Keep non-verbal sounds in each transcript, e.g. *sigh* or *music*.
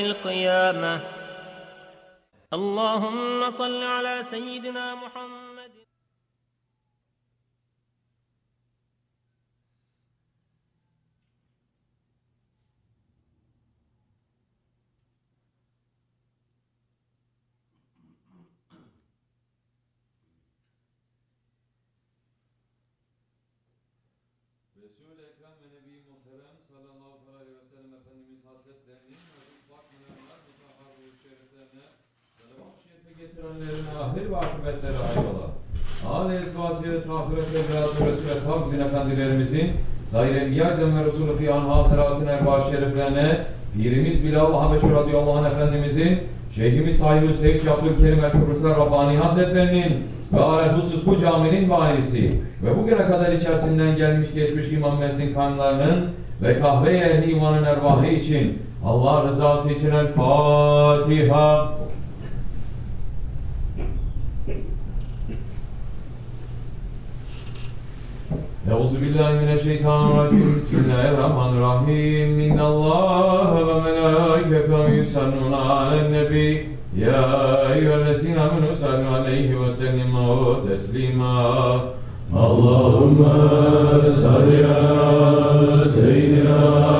القيامة. اللهم صل على سيدنا محمد getirenlerin ahir ve akıbetleri hayrola. Âl-i Ezvacı, Tahir-i Tevrat, Resul Eshab Din Efendilerimizin Zahir-i Enbiyazen ve Resulü Fiyan Haziratın Erbâ Şeriflerine Pirimiz Bilal Habeşi radıyallahu anh Efendimizin Şeyhimiz sahibi Seyyid Abdülkerim El-Kıbrıslar Rabbani Hazretlerinin ve alel husus bu caminin vailisi ve bugüne kadar içerisinden gelmiş geçmiş imam meslin kanlarının ve kahve ehli imanın ervahı için Allah rızası için El Fatiha. Euzu billahi mineşşeytanirracim. *laughs* Bismillahirrahmanirrahim. İnnallâhe ve melâiketehu yusallûne alen nebi. Ya eyyühellezîne amenû sallu aleyhi ve sellimu teslîmâ. Allahümme salli ala seyyidina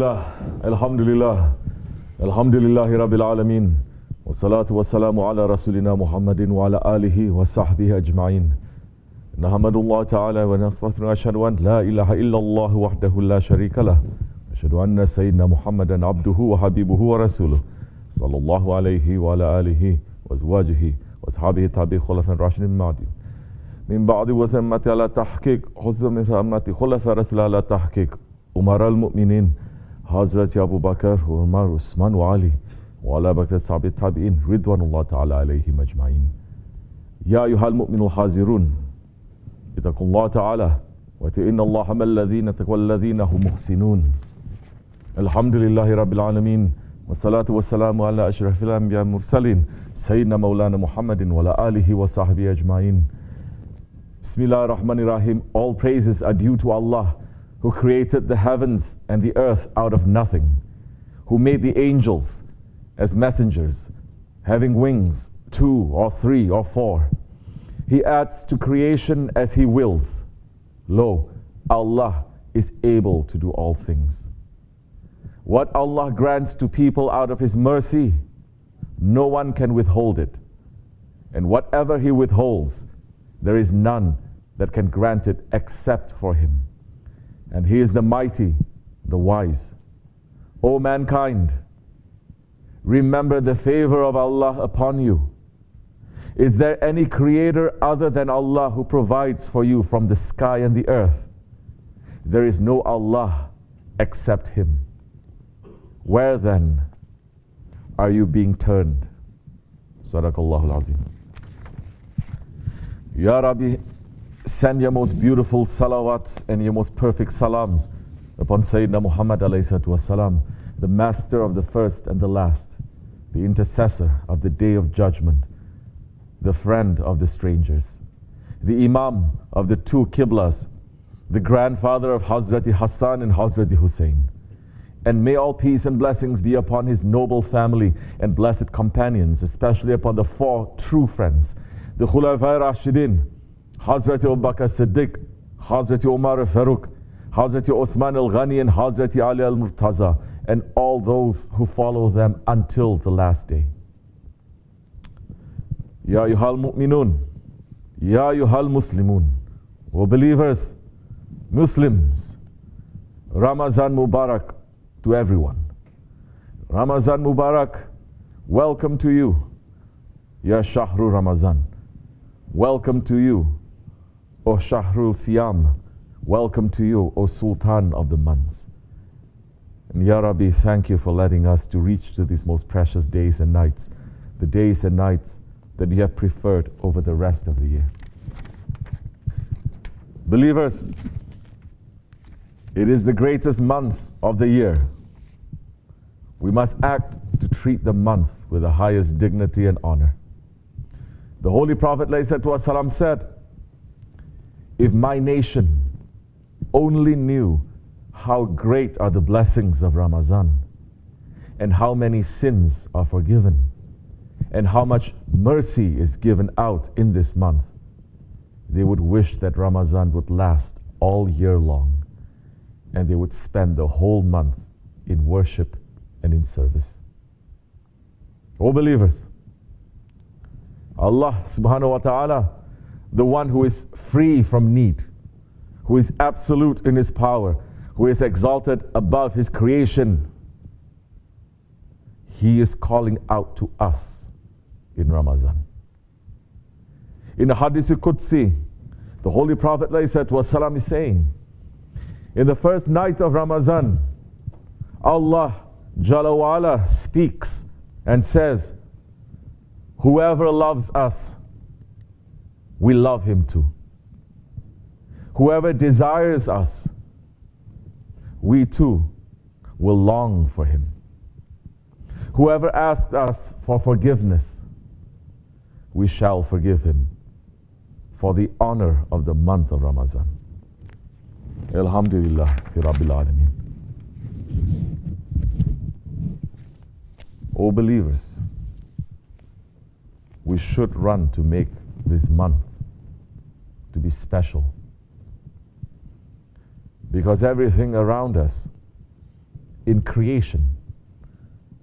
لله الحمد لله الحمد لله رب العالمين والصلاة والسلام على رسولنا محمد وعلى آله وصحبه أجمعين نحمد الله تعالى ونستغفر أشهد أن لا إله إلا الله وحده لا شريك له أشهد أن سيدنا محمدا عبده وحبيبه ورسوله صلى الله عليه وعلى آله وزواجه وأصحابه تابع خلفاء راشد المهديين من بعد وزمتي على تحقيق حزم أمتي خلفاء رسل على تحقيق أمر المؤمنين حضرة أبو بكر وعمر وعثمان وعلي وعلى بكر الصحابة التابعين رضوان الله تعالى عليهم أجمعين يا أيها المؤمنون الحاضرون اتقوا الله تعالى وإن الله مع الذين تقوى الذين هم محسنون. الحمد لله رب العالمين والصلاة والسلام على أشرف الأنبياء المرسلين سيدنا مولانا محمد وعلى آله وصحبه أجمعين Bismillah ar-Rahman rahim All praises are due to Allah. Who created the heavens and the earth out of nothing, who made the angels as messengers, having wings, two or three or four. He adds to creation as He wills. Lo, Allah is able to do all things. What Allah grants to people out of His mercy, no one can withhold it. And whatever He withholds, there is none that can grant it except for Him. And He is the mighty, the wise. O mankind, remember the favor of Allah upon you. Is there any creator other than Allah who provides for you from the sky and the earth? There is no Allah except Him. Where then are you being turned? Sadaqallahu azim. Ya Rabbi, send your most beautiful salawat and your most perfect salams upon Sayyidina Muhammad alayhi wasalam, the master of the first and the last, the intercessor of the day of judgment, the friend of the strangers, the Imam of the two Qiblas, the grandfather of Hazrati Hassan and Hazrati Hussein. And may all peace and blessings be upon his noble family and blessed companions, especially upon the four true friends, the Khulafai Rashidin, Hazrati Abu Bakr Siddiq, Hazrati Umar Farooq, Hazrati Osman al Ghani, and Hazrati Ali al Murtaza, and all those who follow them until the last day. Ya Yuhal Mu'minun, Ya Yuhal Muslimun, O believers, Muslims, Ramazan Mubarak to everyone. Ramazan Mubarak, welcome to you, Ya Shahru Ramazan. Welcome to you, O Shahrul Siyam. Welcome to you, O Sultan of the months. And Ya Rabbi, thank you for letting us to reach to these most precious days and nights, the days and nights that you have preferred over the rest of the year. Believers, it is the greatest month of the year. We must act to treat the month with the highest dignity and honor. The Holy Prophet said, If my nation only knew how great are the blessings of Ramadan and how many sins are forgiven and how much mercy is given out in this month, they would wish that Ramadan would last all year long and they would spend the whole month in worship and in service. O believers, Allah subhanahu wa ta'ala, the one who is free from need, who is absolute in his power, who is exalted above his creation, he is calling out to us in Ramadan. In the Hadith Qudsi, the Holy Prophet ﷺ is saying, in the first night of Ramadan, Allah Jalla speaks and says, Whoever loves us, we love him too. Whoever desires us, we too will long for him. Whoever asks us for forgiveness, we shall forgive him for the honor of the month of Ramadan. Alhamdulillah, Rabbil Alameen. O believers, we should run to make this month to be special. Because everything around us in creation,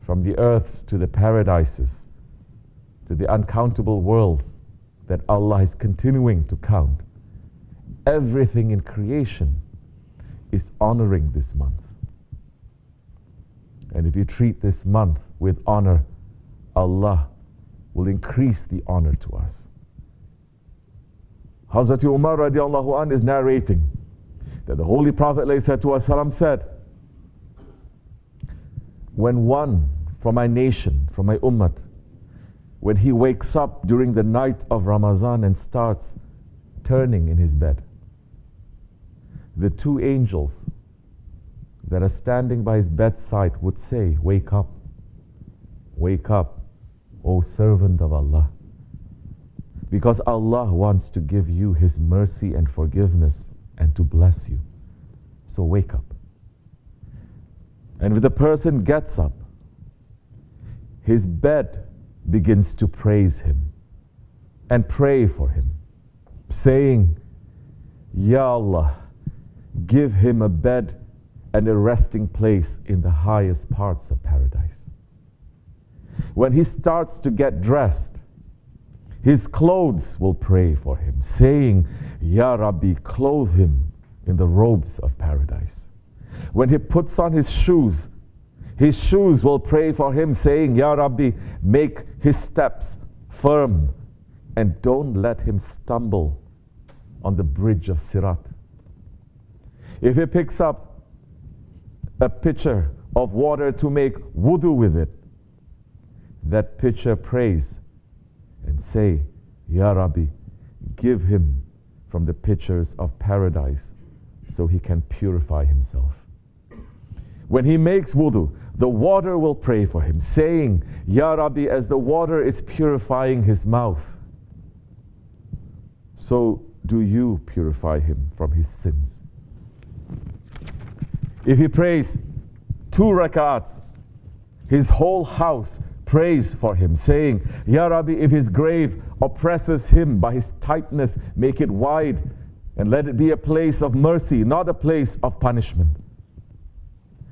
from the earths to the paradises, to the uncountable worlds that Allah is continuing to count, everything in creation is honoring this month. And if you treat this month with honor, Allah will increase the honor to us. Hazrat Umar radiallahu anh is narrating that the Holy Prophet ﷺ said, When one from my nation, from my ummah, when he wakes up during the night of Ramadan and starts turning in his bed, the two angels that are standing by his bedside would say, Wake up, wake up, O servant of Allah. Because Allah wants to give you His mercy and forgiveness and to bless you. So wake up. And if the person gets up, his bed begins to praise him and pray for him, saying, Ya Allah, give him a bed and a resting place in the highest parts of paradise. When he starts to get dressed, his clothes will pray for him, saying, Ya Rabbi, clothe him in the robes of paradise. When he puts on his shoes, his shoes will pray for him, saying, Ya Rabbi, make his steps firm and don't let him stumble on the bridge of Sirat. If he picks up a pitcher of water to make wudu with it, that pitcher prays and say, Ya Rabbi, give him from the pitchers of paradise so he can purify himself. When he makes wudu, the water will pray for him, saying, Ya Rabbi, as the water is purifying his mouth, so do you purify him from his sins. If he prays two rak'ats, his whole house prays for him, saying, Ya Rabbi, if his grave oppresses him by his tightness, make it wide and let it be a place of mercy, not a place of punishment.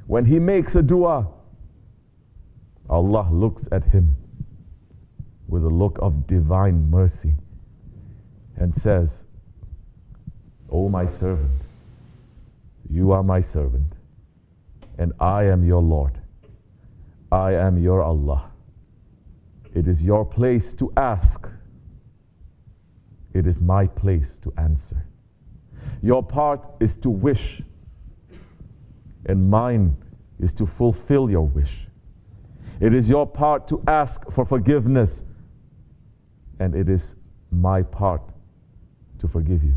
When he makes a dua, Allah looks at him with a look of divine mercy and says, O my servant, you are my servant, and I am your Lord. I am your Allah. It is your place to ask. It is my place to answer. Your part is to wish, and mine is to fulfill your wish. It is your part to ask for forgiveness, and it is my part to forgive you.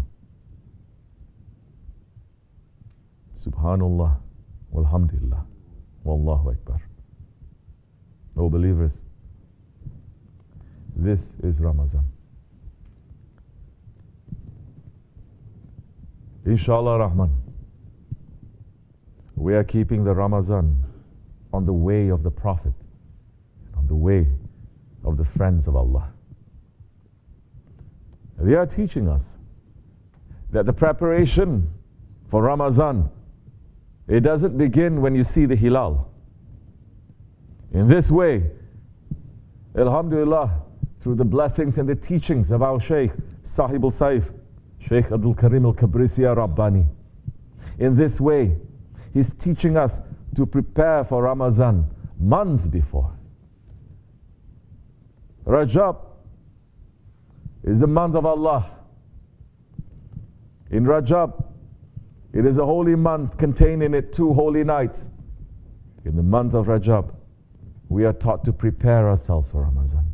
Subhanallah, walhamdulillah, wallahu akbar. O believers, this is Ramadan. Inshallah Rahman, we are keeping the Ramadan on the way of the Prophet, on the way of the friends of Allah. They are teaching us that the preparation for Ramadan, it doesn't begin when you see the Hilal. In this way, Alhamdulillah, through the blessings and the teachings of our Shaykh, Sahib al Saif, Shaykh Abdul Karim al Kabrisiya Rabbani. In this way, he's teaching us to prepare for Ramadan months before. Rajab is the month of Allah. In Rajab, it is a holy month containing it two holy nights. In the month of Rajab, we are taught to prepare ourselves for Ramadan.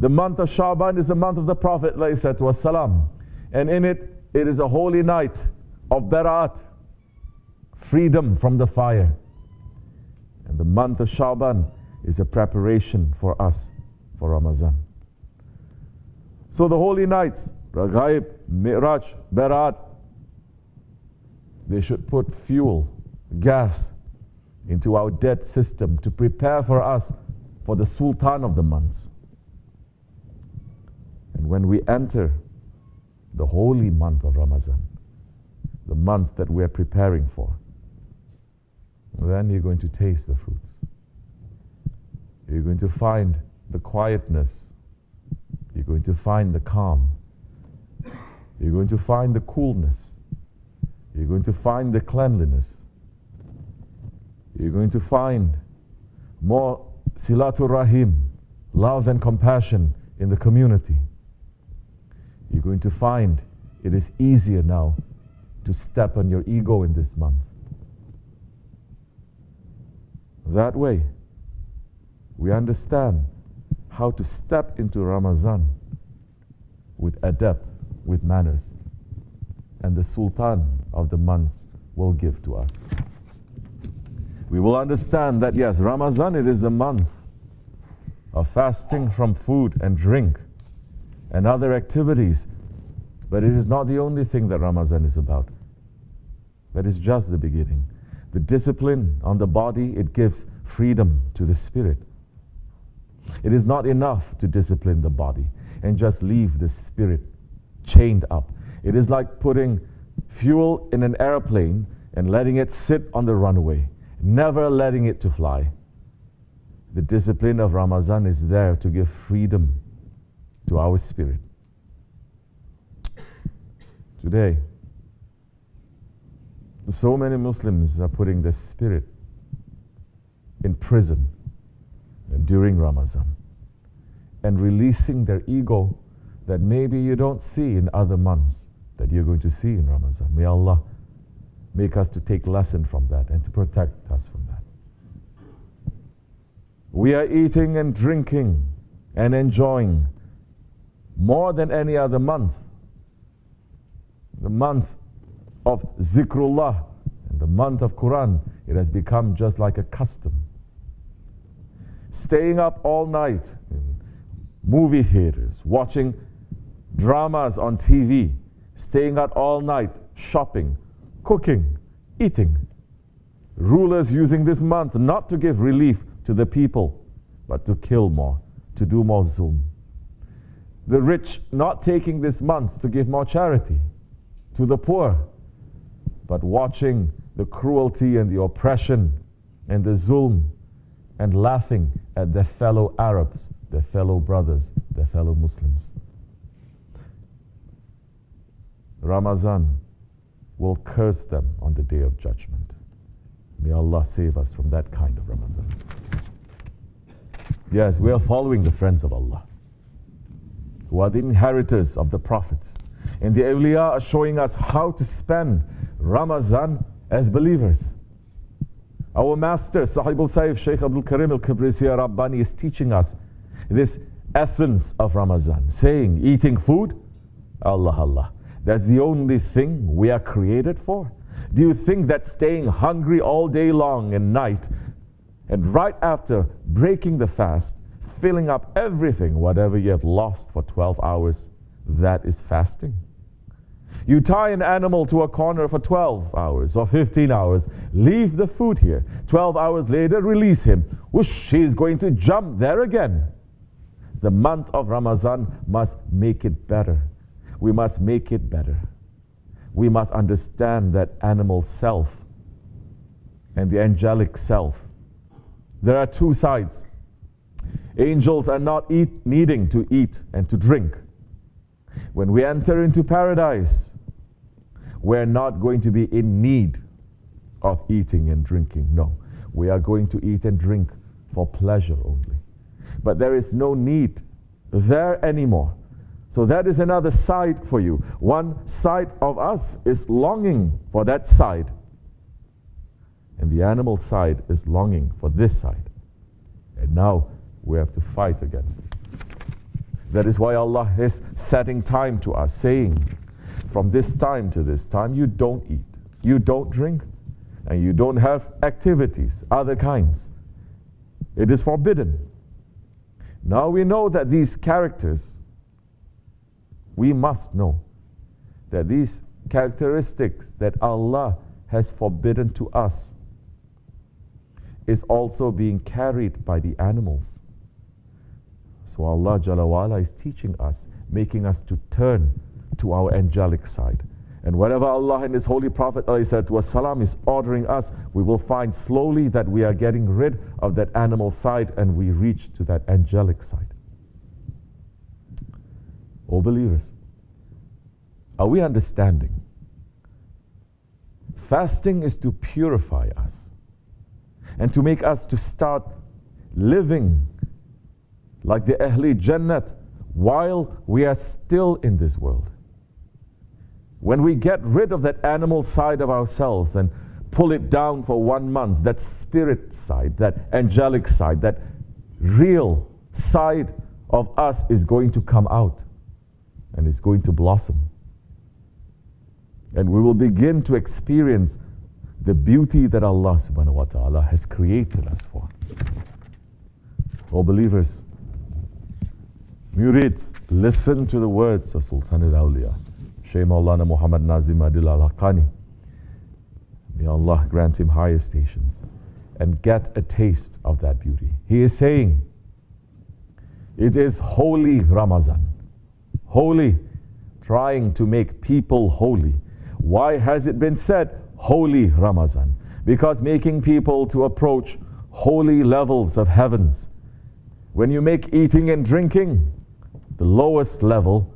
The month of Shaban is the month of the Prophet والسلام, and in it it is a holy night of Barat, freedom from the fire. And the month of Shaban is a preparation for us for Ramadan. So the holy nights, Raghaib, Mi'raj, Barat, they should put fuel, gas into our dead system to prepare for us for the Sultan of the months. And when we enter the holy month of Ramadan, the month that we're preparing for, then you're going to taste the fruits. You're going to find the quietness. You're going to find the calm. You're going to find the coolness. You're going to find the cleanliness. You're going to find more silatul rahim, love and compassion in the community. You're going to find it is easier now to step on your ego in this month. That way, we understand how to step into Ramadan with adab, with manners, and the Sultan of the months will give to us. We will understand that yes, Ramadan it is a month of fasting from food and drink and other activities, but it is not the only thing that Ramadan is about. That is just the beginning. The discipline on the body, it gives freedom to the spirit. It is not enough to discipline the body and just leave the spirit chained up. It is like putting fuel in an airplane and letting it sit on the runway, never letting it to fly. The discipline of Ramadan is there to give freedom to our spirit. Today, so many Muslims are putting the spirit in prison during Ramadan and releasing their ego that maybe you don't see in other months that you're going to see in Ramadan. May Allah make us to take lesson from that and to protect us from that. We are eating and drinking and enjoying more than any other month. The month of zikrullah and the month of Quran, it has become just like a custom. Staying up all night in movie theaters, watching dramas on TV, staying out all night, shopping, cooking, eating. Rulers using this month not to give relief to the people, but to kill more, to do more zulm. The rich not taking this month to give more charity to the poor, but watching the cruelty and the oppression and the zulm and laughing at their fellow Arabs, their fellow brothers, their fellow Muslims. Ramazan will curse them on the day of judgment. May Allah save us from that kind of Ramazan. Yes, we are following the friends of Allah, who are the inheritors of the prophets. And the awliya are showing us how to spend Ramazan as believers. Our master, Sahibul Saif Shaykh Abdul Karim al Kibrisiya Rabbani, is teaching us this essence of Ramazan, saying, eating food, Allah, Allah. That's the only thing we are created for. Do you think that staying hungry all day long and night, and right after breaking the fast, filling up everything, whatever you have lost for 12 hours, that is fasting? You tie an animal to a corner for 12 hours or 15 hours, leave the food here. 12 hours later, release him. Whoosh, he's going to jump there again. The month of Ramadan must make it better. We must make it better. We must understand that animal self and the angelic self. There are two sides. Angels are not eat, needing to eat and to drink. When we enter into paradise, we're not going to be in need of eating and drinking. No, we are going to eat and drink for pleasure only. But there is no need there anymore. So that is another side for you. One side of us is longing for that side. And the animal side is longing for this side. And now we have to fight against. That is why Allah is setting time to us, saying, from this time to this time, you don't eat, you don't drink, and you don't have activities, other kinds. It is forbidden. Now we know that these characters, we must know that these characteristics that Allah has forbidden to us is also being carried by the animals. So Allah Jalla wala is teaching us, making us to turn to our angelic side. And whatever Allah and His Holy Prophet والسلام, is ordering us, we will find slowly that we are getting rid of that animal side and we reach to that angelic side. O believers, are we understanding? Fasting is to purify us and to make us to start living like the Ahli Jannat while we are still in this world. When we get rid of that animal side of ourselves and pull it down for one month, that spirit side, that angelic side, that real side of us is going to come out and it's going to blossom. And we will begin to experience the beauty that Allah subhanahu wa ta'ala has created us for. Oh believers, Murids, listen to the words of Sultan al-Awliya, Shaykh Maulana Muhammad Nazim Adil al-Haqqani. May Allah grant him higher stations and get a taste of that beauty. He is saying, it is holy Ramazan. Holy, trying to make people holy. Why has it been said holy Ramazan? Because making people to approach holy levels of heavens. When you make eating and drinking the lowest level,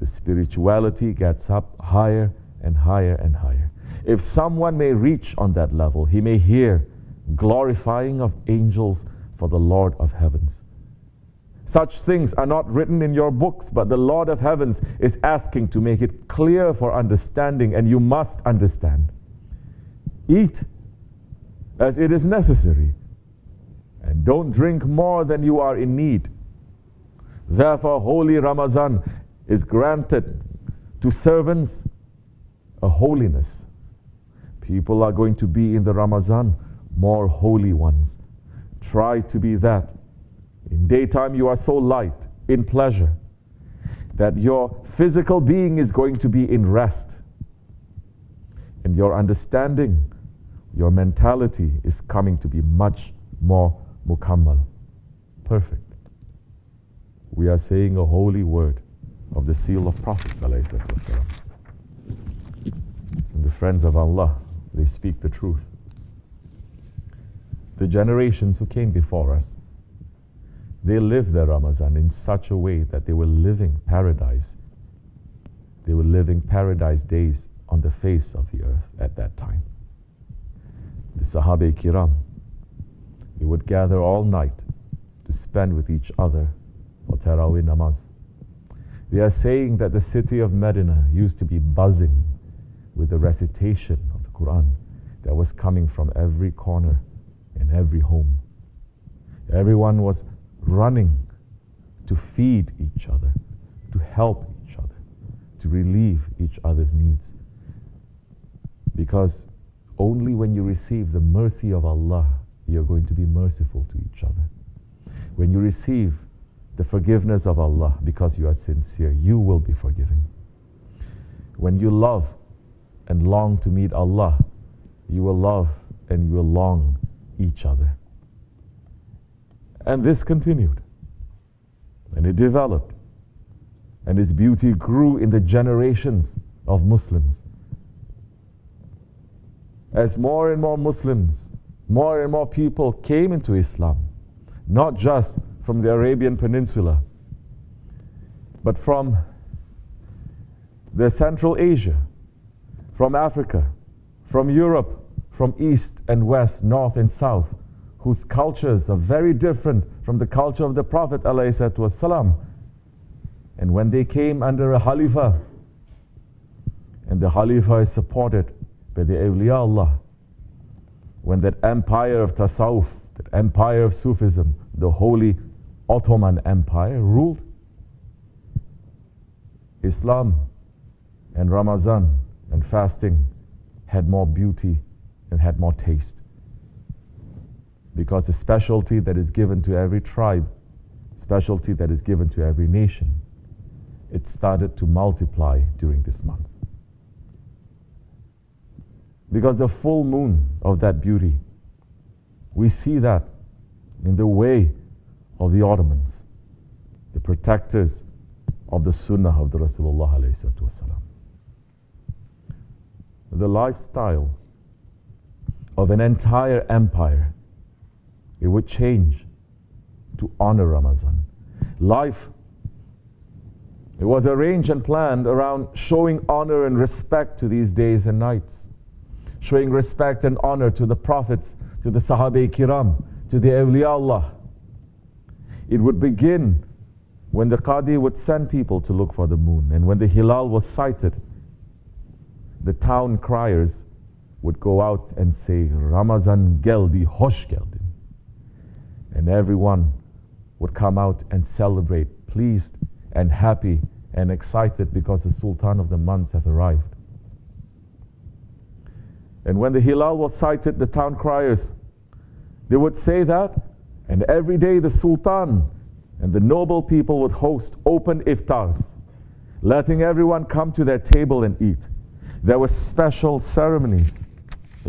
the spirituality gets up higher and higher and higher. If someone may reach on that level, he may hear glorifying of angels for the Lord of heavens. Such things are not written in your books, but the Lord of heavens is asking to make it clear for understanding, and you must understand. Eat as it is necessary, and don't drink more than you are in need. Therefore, holy Ramazan is granted to servants a holiness. People are going to be in the Ramazan more holy ones. Try to be that. In daytime, you are so light in pleasure that your physical being is going to be in rest. And your understanding, your mentality is coming to be much more mukammal, perfect. We are saying a holy word of the seal of prophets. And the friends of Allah, they speak the truth. The generations who came before us, they lived their Ramadan in such a way that they were living paradise. They were living paradise days on the face of the earth at that time. The Sahaba Kiram, they would gather all night to spend with each other Taraweeh namaz. They are saying that the city of Medina used to be buzzing with the recitation of the Quran that was coming from every corner in every home. Everyone was running to feed each other, to help each other, to relieve each other's needs. Because only when you receive the mercy of Allah, you're going to be merciful to each other. When you receive the forgiveness of Allah because you are sincere, you will be forgiven. When you love and long to meet Allah, you will love and you will long each other. And this continued. And it developed. And its beauty grew in the generations of Muslims. As more and more Muslims, more and more people came into Islam, not just from the Arabian Peninsula, but from the Central Asia, from Africa, from Europe, from East and West, North and South, whose cultures are very different from the culture of the Prophet ﷺ. And when they came under a Khalifa, and the Khalifa is supported by the awliya Allah, when that empire of Tasawwuf, that empire of Sufism, the holy Ottoman Empire ruled, Islam and Ramadan and fasting had more beauty and had more taste. Because the specialty that is given to every tribe, specialty that is given to every nation, it started to multiply during this month. Because the full moon of that beauty, we see that in the way of the Ottomans, the protectors of the Sunnah of the Rasulullah. The lifestyle of an entire empire, it would change to honor Ramadan. Life, it was arranged and planned around showing honor and respect to these days and nights, showing respect and honor to the prophets, to the Sahaba Kiram, to the awliya Allah. It would begin when the Qadi would send people to look for the moon, and when the Hilal was sighted, the town criers would go out and say, Ramazan geldi, hoş geldin. And everyone would come out and celebrate, pleased and happy and excited because the Sultan of the months have arrived. And when the Hilal was sighted, the town criers, they would say that, and every day the Sultan and the noble people would host open iftars, letting everyone come to their table and eat. There were special ceremonies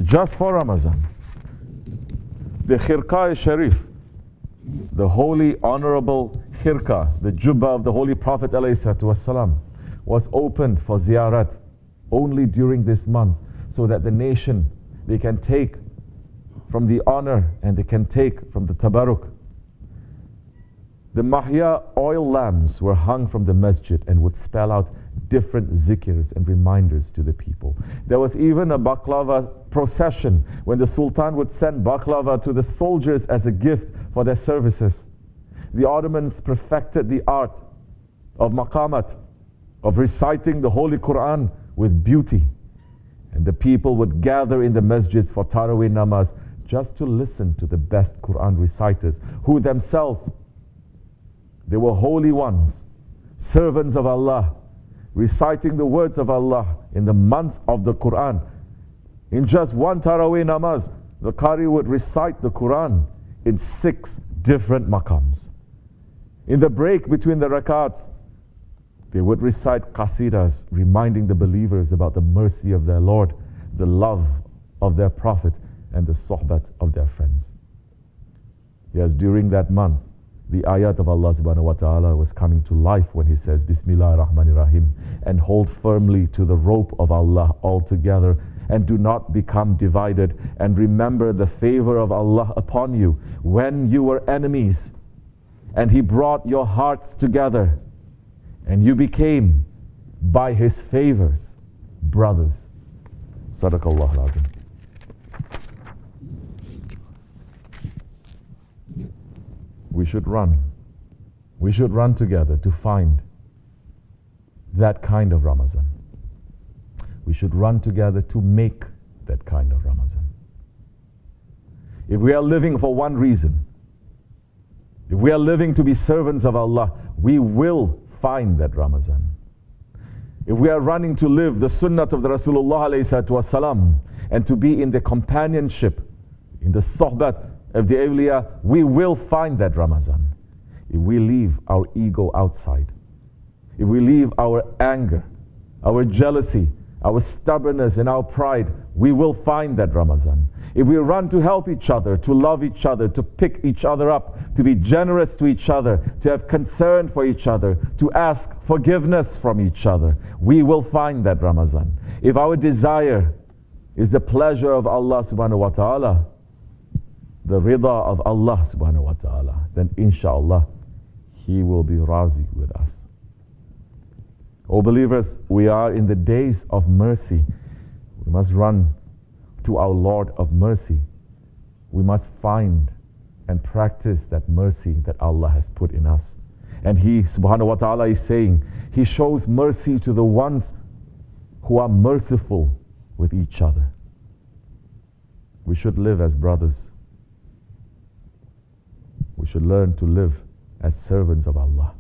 just for Ramadan. The Khirqa Sharif, the holy, honorable khirqa, the jubba of the Holy Prophet والسلام, was opened for ziyarat only during this month so that the nation, they can take from the honor and they can take from the tabaruk. The mahya oil lamps were hung from the masjid and would spell out different zikrs and reminders to the people. There was even a baklava procession when the sultan would send baklava to the soldiers as a gift for their services. The Ottomans perfected the art of maqamat, of reciting the Holy Quran with beauty. And the people would gather in the masjids for Taraweeh namaz just to listen to the best Quran reciters who themselves they were holy ones, servants of Allah, reciting the words of Allah in the month of the Quran. In just one Taraweeh namaz, the Qari would recite the Quran in six different maqams. In the break between the rakats, They would recite qasidas reminding the believers about the mercy of their Lord, the love of their Prophet, and the sohbat of their friends. Yes, during that month, the ayat of Allah subhanahu wa ta'ala was coming to life when He says, Bismillah ar-Rahman rahim and hold firmly to the rope of Allah altogether, and do not become divided, and remember the favor of Allah upon you when you were enemies, and He brought your hearts together, and you became, by His favors, brothers. Sadaqallah al-Azim. we should run. We should run together to find that kind of Ramazan. We should run together to make that kind of Ramazan. If we are living for one reason, if we are living to be servants of Allah, we will find that Ramazan. If we are running to live the sunnah of the Rasulullah والسلام, and to be in the companionship, in the sohbat of the awliya, we will find that Ramazan. If we leave our ego outside, if we leave our anger, our jealousy, our stubbornness, and our pride, we will find that Ramazan. If we run to help each other, to love each other, to pick each other up, to be generous to each other, to have concern for each other, to ask forgiveness from each other, we will find that Ramazan. If our desire is the pleasure of Allah subhanahu wa ta'ala, the rida of Allah subhanahu wa ta'ala, then inshallah He will be razi with us. O believers, we are in the days of mercy. We must run to our Lord of mercy. We must find and practice that mercy that Allah has put in us. And He subhanahu wa ta'ala is saying, He shows mercy to the ones who are merciful with each other. We should live as brothers. We should learn to live as servants of Allah.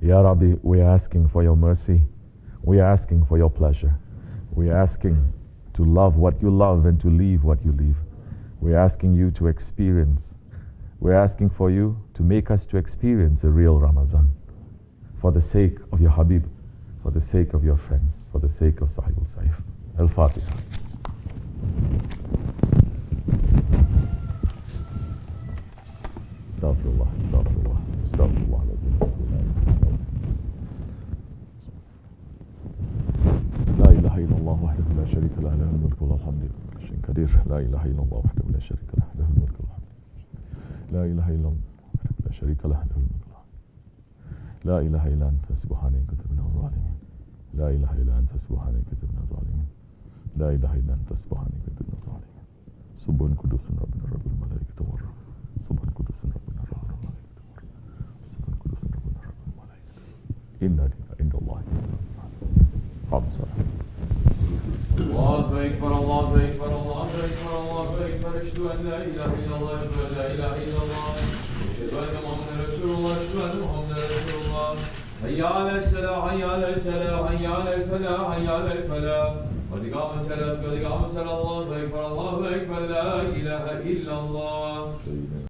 Ya Rabbi, we are asking for your mercy. We are asking for your pleasure. We are asking to love what you love and to leave what you leave. We are asking you to experience. We're asking for you to make us to experience a real Ramadan for the sake of your Habib, for the sake of your friends, for the sake of Sahib al-Saif. Al-Fatiha. استغفر الله استغفر الله استغفر الله العظيم. لا إله إلا الله وحده لا شريك له له الملك وله الحمد. لله شيء قدير. لا إله إلا الله وحده لا شريك له له الملك وله الحمد. لا إله إلا الله لا شريك له له الملك وله لا إله إلا أنت سبحانك كنت من الظالمين. لا إله إلا أنت سبحانك كنت من الظالمين. لا إله إلا أنت سبحانك كنت من الظالمين. سبحان قدوس ربنا رب الملائكة والروح. İnna indallah Kaldı sonra. Allahu Ekber, Allahu Ekber, Allahu Ekber, Allahu Ekber. Eşhedü en la ilahe illallah, eşhedü en la ilahe illallah. Eşhedü enne Muhammeden Resulullah, eşhedü enne Muhammeden Resulullah. Hayya ale selah, hayya ale selah, hayya ale felah, hayya ale felah. Kad ikame selat, kad ikame selat, Allahu Ekber, Allahu Ekber, la ilahe illallah.